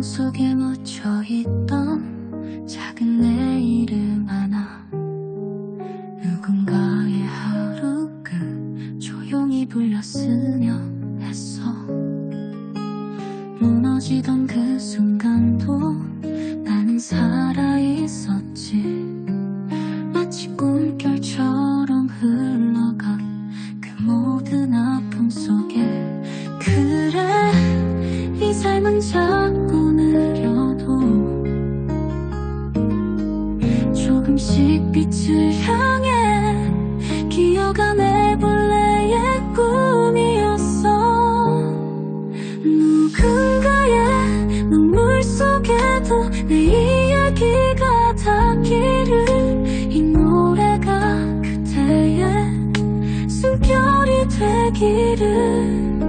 속에 묻혀있던 작은 내 이름 하나. 누군가의 하루 끝 조용히 불렸으면 했어. 무너지던 그 순간도 나는 살아있었지. 마치 꿈결처럼 흘러가 그 모든 아픔 속에. 그래 이 삶은 자 빛을 향해 기어가네 본래의 꿈이었어. 누군가의 눈물 속에도 내 이야기가 닿기를 이 노래가 그대의 숨결이 되기를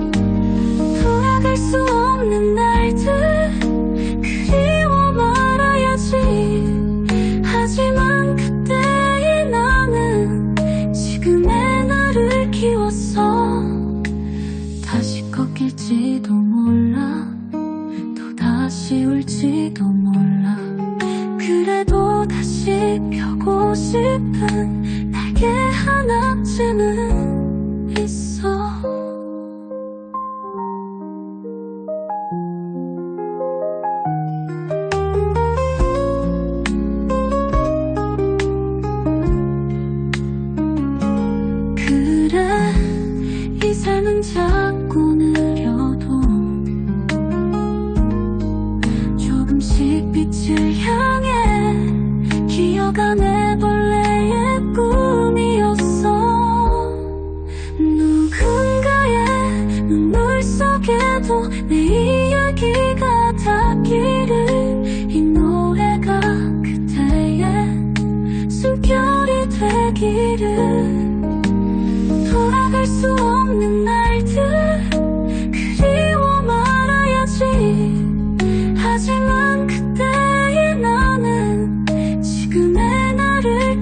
키웠어 다시 꺾일지도 몰라. 또 다시 울지도 몰라. 그래도 다시 펴고 싶은 날개 하나쯤은 기어가네 본래의 꿈이었어. 누군가의 눈물 속에도 내 이야기가 닿기를 이 노래가 그대의 숨결이 되기를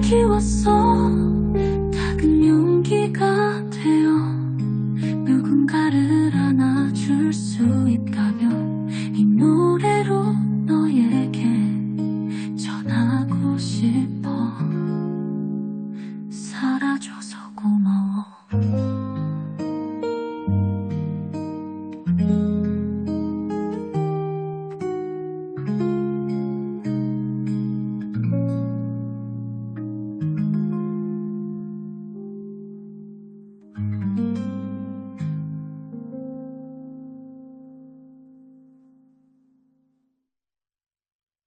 키웠어